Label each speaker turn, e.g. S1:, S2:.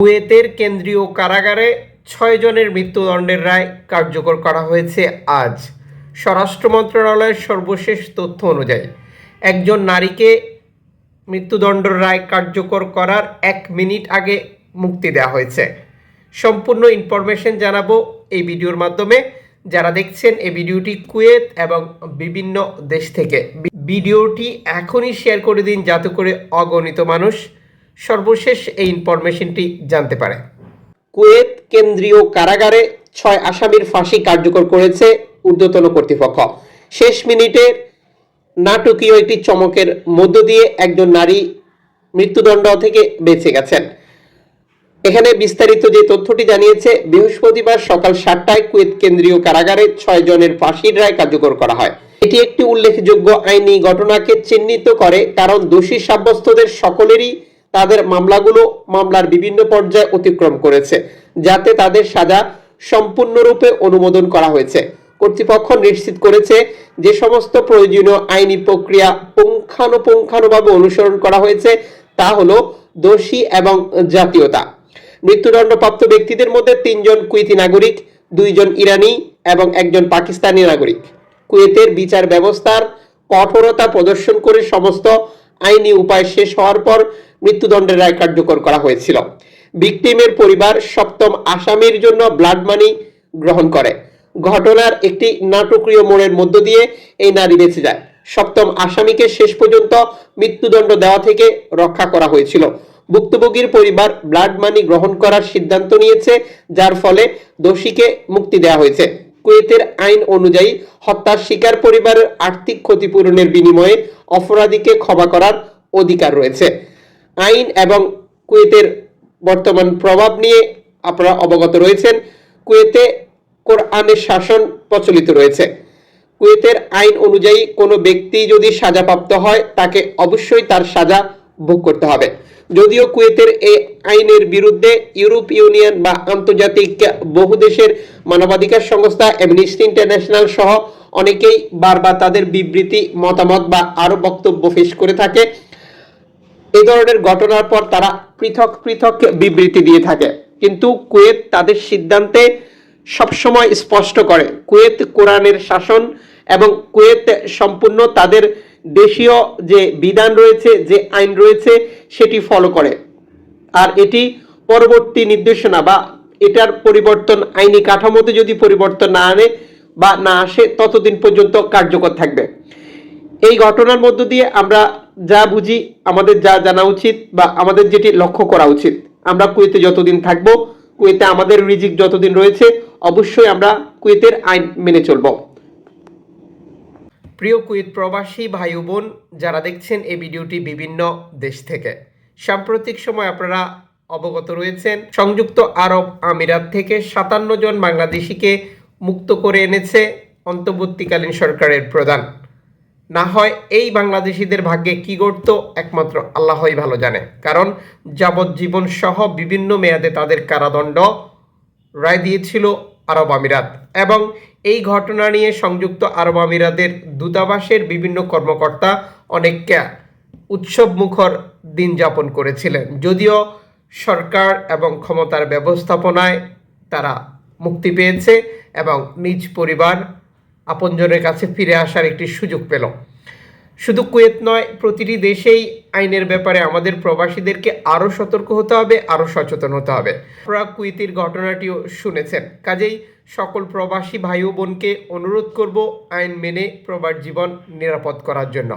S1: কুয়েতের কেন্দ্রীয় কারাগারে ছয় জনের মৃত্যুদণ্ডের রায় কার্যকর করা হয়েছে আজ। স্বরাষ্ট্র মন্ত্রণালয়ের সর্বশেষ তথ্য অনুযায়ী, একজন নারীকে মৃত্যুদণ্ডের রায় কার্যকর করার এক মিনিট আগে মুক্তি দেওয়া হয়েছে। সম্পূর্ণ ইনফরমেশন জানাব এই ভিডিওর মাধ্যমে। যারা দেখছেন এই ভিডিওটি কুয়েত এবং বিভিন্ন দেশ থেকে, ভিডিওটি এখনই শেয়ার করে দিন যাতে করে অগণিত মানুষ সর্বশেষ এই ইনফরমেশনটি জানতে পারে। কুয়েত কেন্দ্রীয় কারাগারে ছয় আসামির ফাঁসি কার্যকর করেছে ঊর্ধ্বতন কর্তৃপক্ষ। শেষ মিনিটের নাটকীয় একটি চমকের মধ্য দিয়ে একজন নারী মৃত্যুদণ্ড থেকে বেঁচে গেছেন। এখানে বিস্তারিত যে তথ্যটি জানিয়েছে, বৃহস্পতিবার সকাল সাতটায় কুয়েত কেন্দ্রীয় কারাগারে ছয় জনের ফাঁসির রায় কার্যকর করা হয়। এটি একটি উল্লেখযোগ্য আইনি ঘটনাকে চিহ্নিত করে, কারণ দোষী সাব্যস্তদের সকলেরই তাদের মামলাগুলো মামলার বিভিন্ন পর্যায়ে অতিক্রম করেছে, যাতে তাদের সাজা সম্পূর্ণরূপে অনুমোদন করা হয়েছে। কর্তৃপক্ষ নিশ্চিত করেছে যে সমস্ত প্রয়োজনীয় আইনি প্রক্রিয়া পুঙ্খানুপুঙ্খানুভাবে অনুসরণ করা হয়েছে, তা হলো দোষী এবং জাতীয়তা। মৃত্যুদণ্ডপ্রাপ্ত ব্যক্তিদের মধ্যে তিনজন কুয়েতি নাগরিক, দুইজন ইরানি এবং একজন পাকিস্তানি নাগরিক। কুয়েতের বিচার ব্যবস্থার কঠোরতা প্রদর্শন করে সমস্ত আইনি উপায় শেষ হওয়ার পর মৃত্যুদণ্ডের রায় কার্যকর করা হয়েছিল। ভিকটিমের পরিবার সপ্তম আসামির জন্য ব্লাড মানি গ্রহণ করে। ঘটনার একটি নাটকীয় মোড়ের মধ্য দিয়ে এই নারী বেঁচে যায়। সপ্তম আসামিকে শেষ পর্যন্ত মৃত্যুদণ্ড দেওয়া থেকে রক্ষা করা হয়েছিল। ভুক্তভোগীর পরিবার ব্লাড মানি গ্রহণ করার সিদ্ধান্ত নিয়েছে, যার ফলে দোষীকে মুক্তি দেওয়া হয়েছে। কুয়েতের আইন অনুযায়ী হত্যার শিকার পরিবারের আর্থিক ক্ষতিপূরণের বিনিময়ে অপরাধীকে ক্ষমা করার অধিকার রয়েছে। আইন এবং কুয়েতের বর্তমান প্রভাব নিয়ে আপনারা অবগত রয়েছেন। কুয়েতে কোরআনের শাসন প্রচলিত রয়েছে। কুয়েতের আইন অনুযায়ী কোনো ব্যক্তি যদি সাজাপ্রাপ্ত হয়, তাকে অবশ্যই তার সাজা ভোগ করতে হবে। যদিও কুয়েতের এই আইনের বিরুদ্ধে ইউরোপ ইউনিয়ন বা আন্তর্জাতিক বহু দেশের মানবাধিকার সংস্থা অ্যামনিস্টি ইন্টারন্যাশনাল সহ অনেকেই বারবার তাদের বিবৃতি, মতামত বা আরও বক্তব্য পেশ করে থাকে। এই ধরনের ঘটনার পর তারা পৃথক পৃথক বিবৃতি দিয়ে থাকে। কিন্তু কুয়েত তাদের সিদ্ধান্তে সবসময় স্পষ্ট করে, কুয়েত কোরআনের শাসন এবং কুয়েত সম্পূর্ণ তাদের দেশীয় যে বিধান রয়েছে, যে আইন রয়েছে, সেটি ফলো করে। আর এটি পরবর্তী নির্দেশনা বা এটার পরিবর্তন আইনি কাঠামোতে যদি পরিবর্তন না আনে বা না আসে, ততদিন পর্যন্ত কার্যকর থাকবে। এই ঘটনার মধ্য দিয়ে আমরা যা বুঝি, আমাদের যা জানা উচিত বা আমাদের যেটি লক্ষ্য করা উচিত, আমরা কুয়েতে যতদিন থাকব, কুয়েতে আমাদের রিজিক যতদিন রয়েছে, অবশ্যই আমরা কুয়েতের আইন মেনে চলব। প্রিয় কুয়েত প্রবাসী ভাই বোন যারা দেখছেন এই ভিডিওটি বিভিন্ন দেশ থেকে। সাম্প্রতিক সময় আপনারা অবগত রয়েছেন, সংযুক্ত আরব আমিরাত থেকে সাতান্ন জন বাংলাদেশিকে মুক্ত করে এনেছে অন্তর্বর্তীকালীন সরকারের প্রধান। না হয় এই বাংলাদেশিদের ভাগ্যে কি ঘটত একমাত্র আল্লাহই ভালো জানে। কারণ যাবজ্জীবন সহ বিভিন্ন মেয়াদে তাদের কারাদণ্ড রায় দিয়েছিল আরব আমিরাত এবং এই ঘটনা নিয়ে সংযুক্ত আরব আমিরাতের দূতাবাসের বিভিন্ন কর্মকর্তা অনেককে উৎসব মুখর দিন যাপন করেছিলেন। যদিও সরকার এবং ক্ষমতার ব্যবস্থাপনায় তারা মুক্তি পেয়েছে এবং নিজ পরিবার আপনজনের কাছে ফিরে আসার একটি সুযোগ পেল। শুধু কুয়েত নয়, প্রতিটি দেশেই আইনের ব্যাপারে আমাদের প্রবাসীদেরকে আরও সতর্ক হতে হবে, আরও সচেতন হতে হবে। আপনারা কুয়েতির ঘটনাটিও শুনেছেন। কাজেই সকল প্রবাসী ভাই ও বোনকে অনুরোধ করব আইন মেনে প্রবার জীবন নিরাপদ করার জন্য।